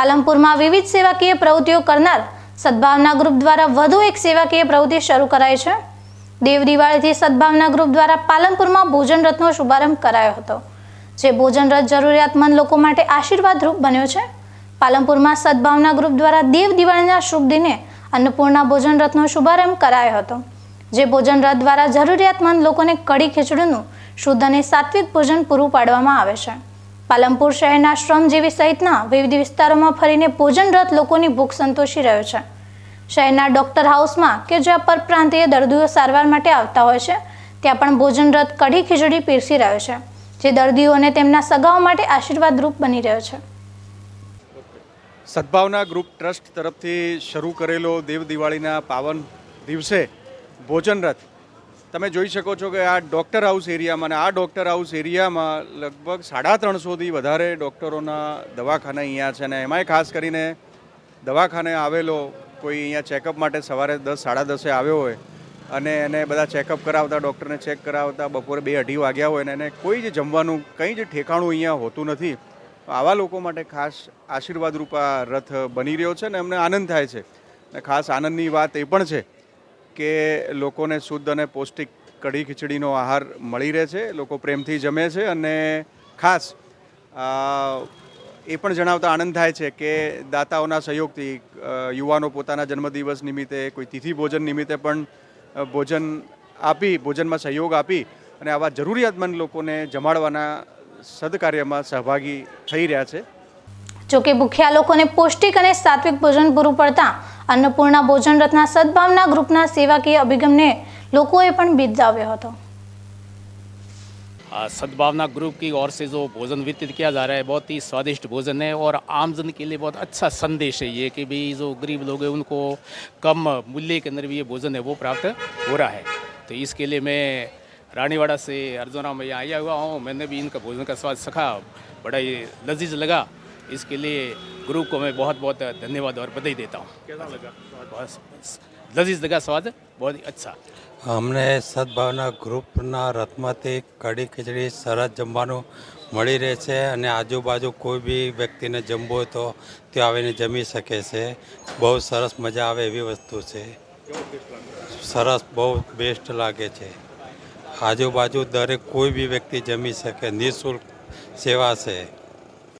પાલનપુરમાં વિવિધ સેવાકીય પ્રવૃત્તિઓ કરનાર સદભાવના ગ્રુપ દ્વારા વધુ એક સેવાકીય પ્રવૃત્તિ શરૂ કરાઈ છે. દેવ દિવાળીથી સદભાવના ગ્રુપ દ્વારા પાલનપુરમાં ભોજન રથનો શુભારંભ કરાયો હતો, જે ભોજન રથ જરૂરિયાતમંદ લોકો માટે આશીર્વાદરૂપ બન્યો છે. પાલનપુરમાં સદભાવના ગ્રુપ દ્વારા દેવ દિવાળીના શુભ દિને અન્નપૂર્ણા ભોજન રથનો શુભારંભ કરાયો હતો, જે ભોજન રથ દ્વારા જરૂરિયાતમંદ લોકોને કડી ખીચડીનું શુદ્ધ અને સાત્વિક ભોજન પૂરું પાડવામાં આવે છે. પાલનપુર શહેરના શ્રમજીવી સહિતના વિવિધ વિસ્તારોમાં ફરીને ભોજનરત લોકોની ભૂખ સંતોષી રહ્યો છે. શહેરના ડોક્ટર હાઉસમાં કે જ્યાં પરપ્રાંતીય દર્દીઓ સારવાર માટે આવતા હોય છે, ત્યાં પણ ભોજનરત કઢી ખીચડી પીરસી રહ્યો છે, જે દર્દીઓને તેમના સગાઓ માટે આશીર્વાદરૂપ બની રહ્યો છે. સદભાવના ગ્રુપ ટ્રસ્ટ તરફથી શરૂ કરેલો દેવ દિવાળીના પાવન દિવસે ભોજન રથ તમે જોઈ શકો છો કે આ ડૉક્ટર હાઉસ એરિયામાં અને આ ડૉક્ટર હાઉસ એરિયામાં લગભગ સાડા ત્રણસોથી વધારે ડૉક્ટરોના દવાખાના અહીંયા છે અને એમાંય ખાસ કરીને દવાખાને આવેલો કોઈ અહીંયા ચેકઅપ માટે સવારે દસ, સાડા દસે આવ્યો હોય અને એને બધા ચેકઅપ કરાવતા, ડૉક્ટરને ચેક કરાવતા, બપોરે બે અઢી વાગ્યા હોય ને એને કોઈ જ જમવાનું, કંઈ જ ઠેકાણું અહીંયા હોતું નથી. આવા લોકો માટે ખાસ આશીર્વાદરૂપ આ રથ બની રહ્યો છે ને અમને આનંદ થાય છે. અને ખાસ આનંદની વાત એ પણ છે કે લોકોને શુદ્ધ અને પૌષ્ટિક કઢી ખીચડીનો આહાર મળી રહે છે, લોકો પ્રેમથી જમે છે અને ખાસ એ પણ જણાવતા આનંદ થાય છે કે દાતાઓના સહયોગથી યુવાનો પોતાના જન્મદિવસ નિમિત્તે, કોઈ તિથિ ભોજન નિમિત્તે પણ ભોજન આપી, ભોજનમાં સહયોગ આપી અને આવા જરૂરિયાતમંદ લોકોને જમાડવાના સદકાર્યમાં સહભાગી થઈ રહ્યા છે. જોકે ભૂખ્યા લોકોને પૌષ્ટિક અને સાત્વિક ભોજન પૂરું પડતા અન્નપૂર્ણા ભોજન રથના સદભાવના ગ્રુપના સેવાકીય અભિગમને લોકોએ પણ બિરદાવ્યો હતો आ, सद्भावना ग्रुप की ओर से जो भोजन वितरित किया जा रहा है बहुत ही स्वादिष्ट भोजन है और आमजन के लिए बहुत अच्छा संदेश है ये कि भाई जो गरीब लोग हैं उनको कम मूल्य के अंदर भी ये भोजन है वो प्राप्त हो रहा है तो इसके लिए मैं रानीवाड़ा से अर्जुना में यहाँ आया हुआ हूँ मैंने भी इनका भोजन का स्वाद सखा बड़ा ही लजीज लगा इसके लिए ग्रुप को मैं बहुत बहुत धन्यवाद और बधाई देता हूँ कैसा लगा बहुत लजीज लगा स्वाद बहुत ही अच्छा અમને સદભાવના ગ્રુપના રથમાંથી કઢી ખીચડી સરસ જમવાનું મળી રહે છે અને આજુબાજુ કોઈ બી વ્યક્તિને જમવું હોય તો ત્યાં આવીને જમી શકે છે બહુ સરસ મજા આવે એવી વસ્તુ છે સરસ બહુ બેસ્ટ લાગે છે આજુબાજુ દરેક કોઈ બી વ્યક્તિ જમી શકે નિઃશુલ્ક સેવા છે